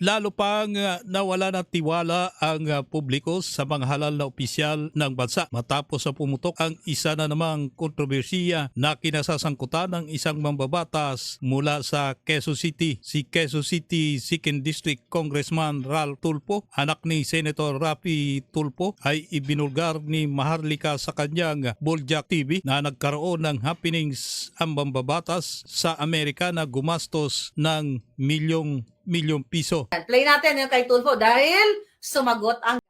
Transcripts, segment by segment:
lalo pang uh, nawala ng tiwala ang uh, publiko sa mga halal na opisyal ng bansa matapos sa pumutok ang isa na namang kontrobersiya na kinasasangkutan ng isang mambabatas mula sa Quezon City. Si Quezon City 2nd District Congressman Ral Tulpo, anak ni Senator Rafi Tulpo, ay ibinulgar ni Maharlika sa kanyang Boljak TV na nagkaroon ng happenings ang mambabatas sa Amerika na gumastos ng milyong milyong piso. Play natin yung kay Tulfo dahil sumagot ang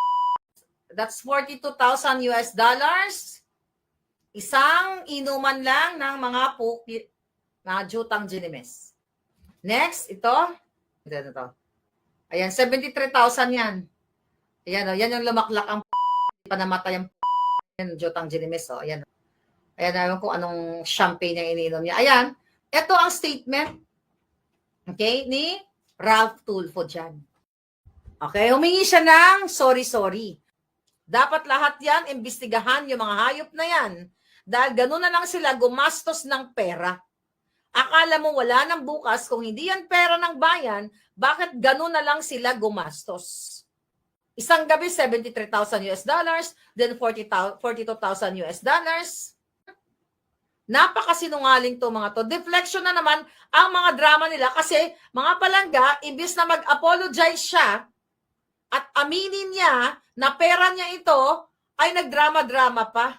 That's 42,000 US dollars. Isang inuman lang ng mga puki na jutang ginimes. Next, ito. Ito, ito. Ayan, 73,000 yan. Ayan, oh, yan yung lumaklak ang pa namatay ang yan, jutang ginimes. Oh, ayan. Ayan, alam ko anong champagne yung iniinom niya. Ayan, ito ang statement okay, ni Ralph Tulfo dyan. Okay, humingi siya ng sorry, sorry. Dapat lahat yan, imbestigahan yung mga hayop na yan. Dahil gano'n na lang sila gumastos ng pera. Akala mo wala nang bukas, kung hindi yan pera ng bayan, bakit gano'n na lang sila gumastos? Isang gabi, 73,000 US dollars, then 40,000 42,000 US dollars. Napakasinungaling to mga to. Deflection na naman ang mga drama nila kasi mga palangga, imbis na mag-apologize siya at aminin niya na pera niya ito, ay nagdrama-drama pa.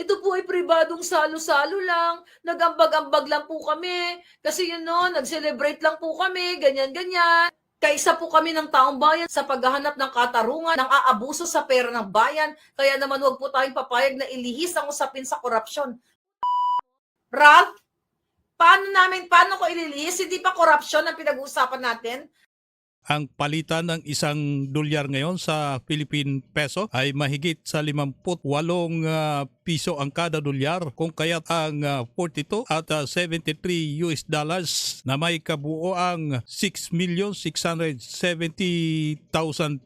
Ito po ay pribadong salo-salo lang. Nagambag-ambag lang po kami. Kasi yun no, nag-celebrate lang po kami, ganyan-ganyan. Kaisa po kami ng taong bayan sa paghahanap ng katarungan, ng aabuso sa pera ng bayan. Kaya naman huwag po tayong papayag na ilihis ang usapin sa korupsyon. Ralph, paano namin, paano ko ililihis? Hindi pa korupsyon ang pinag-uusapan natin? Ang palitan ng isang dolyar ngayon sa Philippine peso ay mahigit sa 58 uh, piso ang kada dolyar kung kaya't ang uh, 42 at uh, 73 US dollars na may kabuoang 6,670,000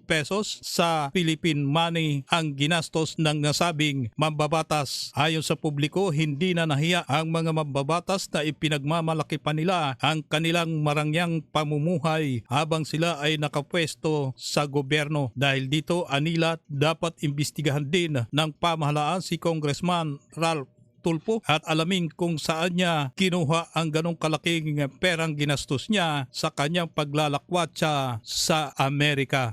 pesos sa Philippine money ang ginastos ng nasabing mambabatas. Ayon sa publiko, hindi na nahiya ang mga mambabatas na ipinagmamalaki pa nila ang kanilang marangyang pamumuhay habang sila ay nakapwesto sa gobyerno. Dahil dito, anila dapat imbestigahan din ng pamahalaan si Congressman Ralph Tulpo at alamin kung saan niya kinuha ang ganong kalaking perang ginastos niya sa kanyang paglalakwatsa sa Amerika.